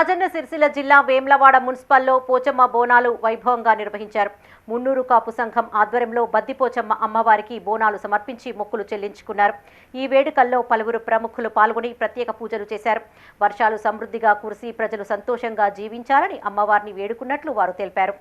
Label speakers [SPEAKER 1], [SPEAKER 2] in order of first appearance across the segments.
[SPEAKER 1] రాజన్న సిరిసిల్ల జిల్లా వేమ్లవాడ మున్సిపల్లో పోచమ్మ బోనాలు వైభవంగా నిర్వహించారు. మున్నూరు కాపు సంఘం ఆధ్వర్యంలో బద్దిపోచమ్మ అమ్మవారికి బోనాలు సమర్పించి మొక్కులు చెల్లించుకున్నారు. ఈ వేడుకల్లో పలువురు ప్రముఖులు పాల్గొని ప్రత్యేక పూజలు చేశారు. వర్షాలు సమృద్ధిగా కురిసి ప్రజలు సంతోషంగా జీవించాలని అమ్మవారిని వేడుకున్నట్లు వారు తెలిపారు.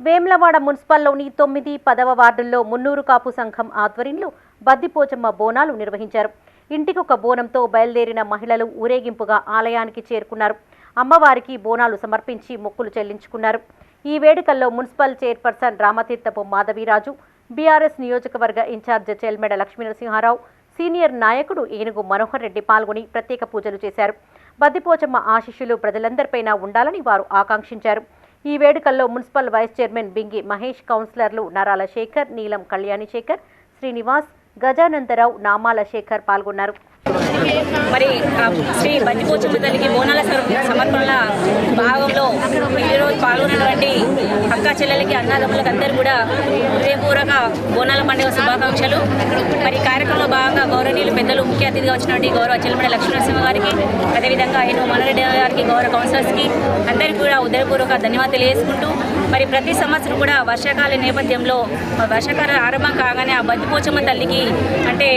[SPEAKER 1] వేమ్లవాడ మున్సిపల్లోని తొమ్మిది పదవ వార్డుల్లో మున్నూరు కాపు సంఘం ఆధ్వర్యంలో బద్దిపోచమ్మ బోనాలు నిర్వహించారు. ఇంటికొక బోనంతో బయలుదేరిన మహిళలు ఊరేగింపుగా ఆలయానికి చేరుకున్నారు. అమ్మవారికి బోనాలు సమర్పించి మొక్కులు చెల్లించుకున్నారు. ఈ వేడుకల్లో municipal chairperson Ramatheerthapu Madhaviraju BRS నియోజకవర్గ ఇన్ఛార్జ్ చెల్మెడ లక్ష్మీనరసింహారావు సీనియర్ నాయకుడు ఏనుగు మనోహర్ రెడ్డి పాల్గొని ప్రత్యేక పూజలు చేశారు. బద్దిపోచమ్మ ఆశిష్యులు ప్రజలందరిపైన ఉండాలని వారు ఆకాంక్షించారు. ఈ వేడుకల్లో municipal vice chairman Bingi Mahesh కౌన్సిలర్లు నరాల శేఖర్ నీలం కళ్యాణి శేఖర్ శ్రీనివాస్ గజానందరావు నామాల శేఖర్ పాల్గొన్నారు.
[SPEAKER 2] మరి ఆ శ్రీ బందిపోచమ్మ తల్లికి బోనాల సమ- సమర్పణల భాగంలో ఈరోజు పాల్గొన్నటువంటి అక్క చెల్లెలకి అన్నదమ్ములకు అందరూ కూడా హృదయపూర్వక బోనాల పండుగ శుభాకాంక్షలు. మరి కార్యక్రమంలో భాగంగా గౌరవనీయులు పెద్దలు ముఖ్య అతిథిగా వచ్చినటువంటి గౌరవ చెల్లమడ లక్ష్మీనరసింహ గారికి అదేవిధంగా ఆయన మనరెడ్డి గారికి గౌరవ కౌన్సిలర్స్కి అందరికీ కూడా హృదయపూర్వక ధన్యవాదాలు తెలియజేసుకుంటూ మరి ప్రతి సంవత్సరం కూడా వర్షాకాల నేపథ్యంలో వర్షాకాలం ఆరంభం కాగానే ఆ బంతిపోచమ్మ తల్లికి అంటే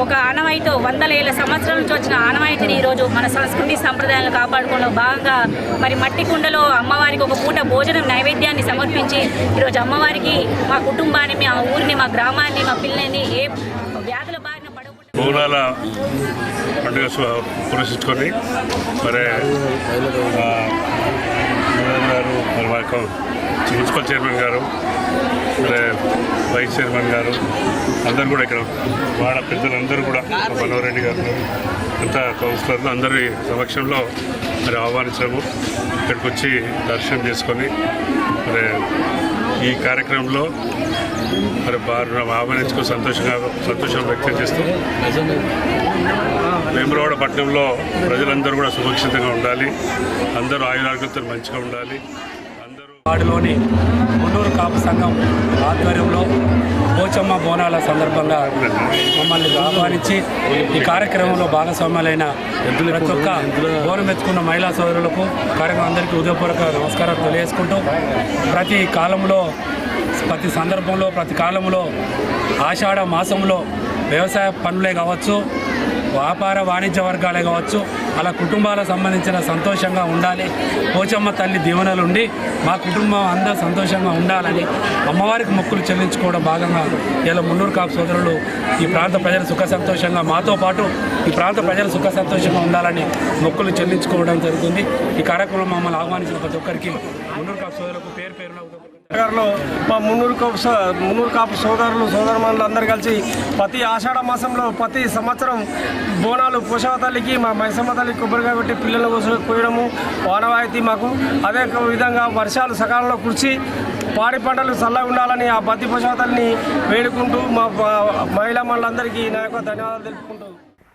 [SPEAKER 2] ఒక ఆనవాయితో వందల ఏళ్ళ సంవత్సరాల నుంచి వచ్చిన ఆనవాయితీని ఈరోజు మన సంస్కృతి సంప్రదాయాలను కాపాడుకోవడంలో భాగంగా మరి మట్టి కుండలో అమ్మవారికి ఒక పూట భోజనం నైవేద్యాన్ని సమర్పించి ఈరోజు అమ్మవారికి మా కుటుంబాన్ని మా ఊరిని మా గ్రామాన్ని మా పిల్లల్ని ఏ వ్యాధుల బారిన పడకుండా
[SPEAKER 3] బోనాల పండుగ సు- మరి గారు మున్సిపల్ చైర్మన్ గారు వైస్ చైర్మన్ గారు అందరూ కూడా ఇక్కడ వాడ పెద్దలందరూ కూడా మనోహరెడ్డి గారు అంతా కౌన్సిలర్లు అందరి సమక్షంలో మరి ఆహ్వానించాము ఇక్కడికి వచ్చి దర్శనం చేసుకొని మరి ఈ కార్యక్రమంలో మరి వారు ఆహ్వానించుకో సంతోషంగా సంతోషం వ్యక్తం చేస్తూ వేములవాడ పట్టణంలో ప్రజలందరూ కూడా సురక్షితంగా ఉండాలి. అందరూ ఆయురారోగ్యంతో మంచిగా ఉండాలి.
[SPEAKER 4] వార్డులోని గుంటూరు కాపు సంఘం ఆధ్వర్యంలో పోచమ్మ బోనాల సందర్భంగా మమ్మల్ని ఆహ్వానించి ఈ కార్యక్రమంలో భాగస్వామ్యాలైన ప్రతి ఒక్క బోనం ఎత్తుకున్న మహిళా సోదరులకు కార్యక్రమం అందరికీ ఉదయపూర్వక నమస్కారాలు తెలియజేసుకుంటూ ప్రతి కాలంలో ప్రతి సందర్భంలో ప్రతి కాలంలో ఆషాఢ మాసంలో వ్యవసాయ పనులే కావచ్చు వ్యాపార వాణిజ్య వర్గాలే కావచ్చు అలా కుటుంబాలకు సంబంధించిన సంతోషంగా ఉండాలి. పోచమ్మ తల్లి దీవెనలు ఉండి మా కుటుంబం అందరూ సంతోషంగా ఉండాలని అమ్మవారికి మొక్కులు చెల్లించుకోవడం భాగంగా ఇలా మున్నూరు కాపు సోదరులు ఈ ప్రాంత ప్రజలు సుఖ సంతోషంగా మాతో పాటు ఈ ప్రాంత ప్రజలు సుఖ సంతోషంగా ఉండాలని మొక్కులు చెల్లించుకోవడం జరుగుతుంది. ఈ కార్యక్రమం మమ్మల్ని ఆహ్వానించిన ప్రతి ఒక్కరికి మున్నూరు కాపు సోదరులకు పేరు పేరున
[SPEAKER 5] నగర్లో మా మున్నూరు కాపు సో- మున్నూరు కాపు సోదరులు సోదరమణులు అందరు కలిసి ప్రతి ఆషాఢ మాసంలో ప్రతి సంవత్సరం బోనాలు పోషవ తల్లికి మా మైసమ్మ తల్లికి కొబ్బరిగా పెట్టి పిల్లల కోసం కోయడము వానవాయితీ మాకు. అదే విధంగా వర్షాలు సకాలంలో కురిసి పాడి పంటలు చల్లగా ఉండాలని ఆ బతి పోషవ తల్లిని వేడుకుంటూ మా మహిళా మండలందరికీ నా యొక్క ధన్యవాదాలు తెలుపుకుంటూ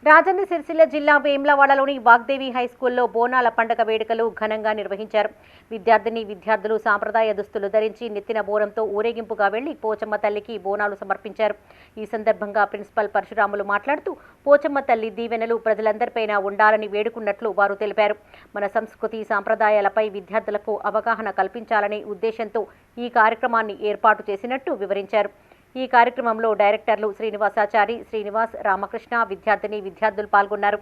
[SPEAKER 1] రాజన్న సిరిసిల్ల జిల్లా వేమ్లవాడలోని వాగ్దేవి హై స్కూల్లో బోనాల పండగ వేడుకలు ఘనంగా నిర్వహించారు. విద్యార్థిని విద్యార్థులు సాంప్రదాయ దుస్తులు ధరించి నెత్తిన బోనంతో ఊరేగింపుగా వెళ్ళి పోచమ్మ తల్లికి బోనాలు సమర్పించారు. ఈ సందర్భంగా ప్రిన్సిపల్ పరశురాములు మాట్లాడుతూ పోచమ్మ తల్లి దీవెనలు ప్రజలందరిపైన ఉండాలని వేడుకున్నట్లు వారు తెలిపారు. మన సంస్కృతి సాంప్రదాయాలపై విద్యార్థులకు అవగాహన కల్పించాలనే ఉద్దేశంతో ఈ కార్యక్రమాన్ని ఏర్పాటు చేసినట్టు వివరించారు. ఈ కార్యక్రమంలో డైరెక్టర్లు శ్రీనివాసాచారి శ్రీనివాస్ రామకృష్ణ విద్యార్థిని విద్యార్థులు పాల్గొన్నారు.